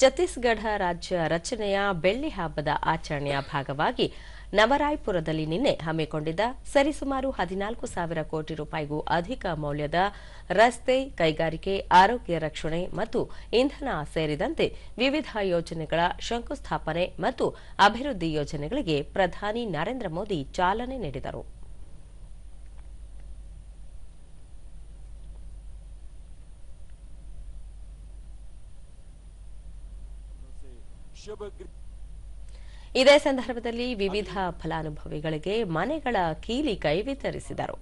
ಛತ್ತೀಸ್ಗಢ ರಾಜ್ಯ ರಚನೆಯ ಬೆಳ್ಳಿ ಹಬ್ಬದ ಆಚರಣೆಯ ಭಾಗವಾಗಿ ನವರಾಯ್ಪುರದಲ್ಲಿ ನಿನ್ನೆ ಹಮ್ಮಿಕೊಂಡಿದ್ದ ಸರಿಸುಮಾರು ಹದಿನಾಲ್ಕು ಸಾವಿರ ಕೋಟಿ ರೂಪಾಯಿಗೂ ಅಧಿಕ ಮೌಲ್ಯದ ರಸ್ತೆ, ಕೈಗಾರಿಕೆ, ಆರೋಗ್ಯ ರಕ್ಷಣೆ ಮತ್ತು ಇಂಧನ ಸೇರಿದಂತೆ ವಿವಿಧ ಯೋಜನೆಗಳ ಶಂಕುಸ್ಥಾಪನೆ ಮತ್ತು ಅಭಿವೃದ್ಧಿ ಯೋಜನೆಗಳಿಗೆ ಪ್ರಧಾನಿ ನರೇಂದ್ರ ಮೋದಿ ಚಾಲನೆ ನೀಡಿದರು. ಇದೇ ಸಂದರ್ಭದಲ್ಲಿ ವಿವಿಧ ಫಲಾನುಭವಿಗಳಿಗೆ ಮನೆಗಳ ಕೀಲಿ ಕೈ ವಿತರಿಸಿದರು.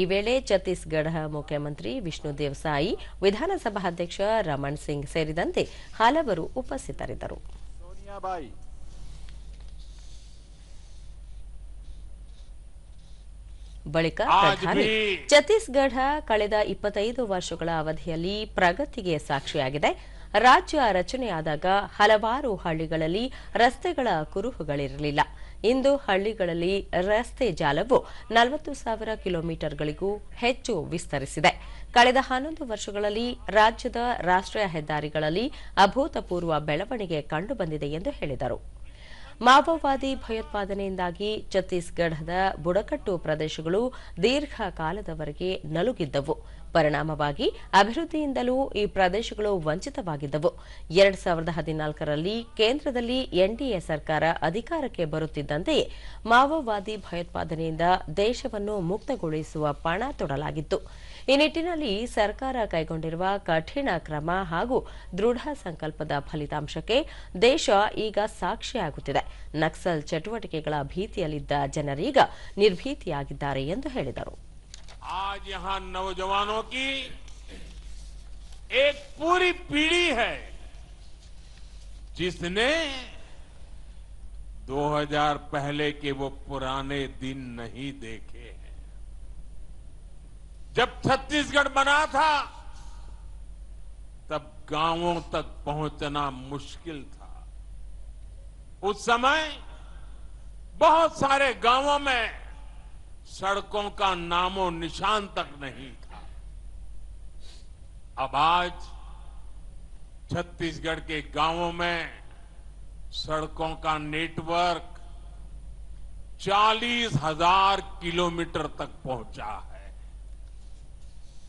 ಈ ವೇಳೆ ಛತ್ತೀಸ್ಗಢ ಮುಖ್ಯಮಂತ್ರಿ ವಿಷ್ಣು ದೇವಸಾಯಿ ವಿಧಾನಸಭಾ ಅಧ್ಯಕ್ಷ ರಮಣ್ ಸಿಂಗ್ ಸೇರಿದಂತೆ ಹಲವರು ಉಪಸ್ಥಿತರಿದ್ದರು. ಬಳಿಕ ಪ್ರಧಾನಿ ಛತ್ತೀಸ್ಗಢ ಕಳೆದ ಇಪ್ಪತ್ತೈದು ವರ್ಷಗಳ ಅವಧಿಯಲ್ಲಿ ಪ್ರಗತಿಗೆ ಸಾಕ್ಷಿಯಾಗಿದೆ. ರಾಜ್ಯ ರಚನೆಯಾದಾಗ ಹಲವಾರು ಹಳ್ಳಿಗಳಲ್ಲಿ ರಸ್ತೆಗಳ ಕುರುಹುಗಳಿರಲಿಲ್ಲ. ಇಂದು ಹಳ್ಳಿಗಳಲ್ಲಿ ರಸ್ತೆ ಜಾಲವು ನಲವತ್ತು ಸಾವಿರ ಕಿಲೋಮೀಟರ್ಗಳಿಗೂ ಹೆಚ್ಚು ವಿಸ್ತರಿಸಿದೆ. ಕಳೆದ ಹನ್ನೊಂದು ವರ್ಷಗಳಲ್ಲಿ ರಾಜ್ಯದ ರಾಷ್ಟ್ರೀಯ ಹೆದ್ದಾರಿಗಳಲ್ಲಿ ಅಭೂತಪೂರ್ವ ಬೆಳವಣಿಗೆ ಕಂಡುಬಂದಿದೆ ಎಂದು ಹೇಳಿದರು. ಮಾವೋವಾದಿ ಭಯೋತ್ಪಾದನೆಯಿಂದಾಗಿ ಛತ್ತೀಸ್ಗಢದ ಬುಡಕಟ್ಟು ಪ್ರದೇಶಗಳು ದೀರ್ಘಕಾಲದವರೆಗೆ ನಲುಗಿದ್ದವು. ಪರಿಣಾಮವಾಗಿ ಅಭಿವೃದ್ಧಿಯಿಂದಲೂ ಈ ಪ್ರದೇಶಗಳು ವಂಚಿತವಾಗಿದ್ದವು. ಎರಡ್ ಸಾವಿರದ ಹದಿನಾಲ್ಕರಲ್ಲಿ ಕೇಂದ್ರದಲ್ಲಿ ಎನ್ಡಿಎ ಸರ್ಕಾರ ಅಧಿಕಾರಕ್ಕೆ ಬರುತ್ತಿದ್ದಂತೆಯೇ ಮಾವೋವಾದಿ ಭಯೋತ್ಪಾದನೆಯಿಂದ ದೇಶವನ್ನು ಮುಕ್ತಗೊಳಿಸುವ ಪಣ ತೊಡಲಾಗಿತ್ತು. ಈ ನಿಟ್ಟಿನಲ್ಲಿ ಸರ್ಕಾರ ಕೈಗೊಂಡಿರುವ ಕಠಿಣ ಕ್ರಮ ಹಾಗೂ ದೃಢ ಸಂಕಲ್ಪದ ಫಲಿತಾಂಶಕ್ಕೆ ದೇಶ ಈಗ ಸಾಕ್ಷಿಯಾಗುತ್ತಿದೆ. ನಕ್ಸಲ್ ಚಟುವಟಿಕೆಗಳ ಭೀತಿಯಲ್ಲಿದ್ದ ಜನರೀಗ ನಿರ್ಭೀತಿಯಾಗಿದ್ದಾರೆ ಎಂದು ಹೇಳಿದರು. आज यहाँ नौजवानों की एक पूरी पीढ़ी है, जिसने 2000 पहले के वो पुराने दिन नहीं देखे हैं। जब छत्तीसगढ़ बना था, तब गाँवों तक पहुँचना मुश्किल था। उस समय बहुत सारे गाँवों में सड़कों का नामो निशान तक नहीं था। अब आज छत्तीसगढ़ के गाँवों में सड़कों का नेटवर्क चालीस हज़ार किलोमीटर तक पहुँचा है।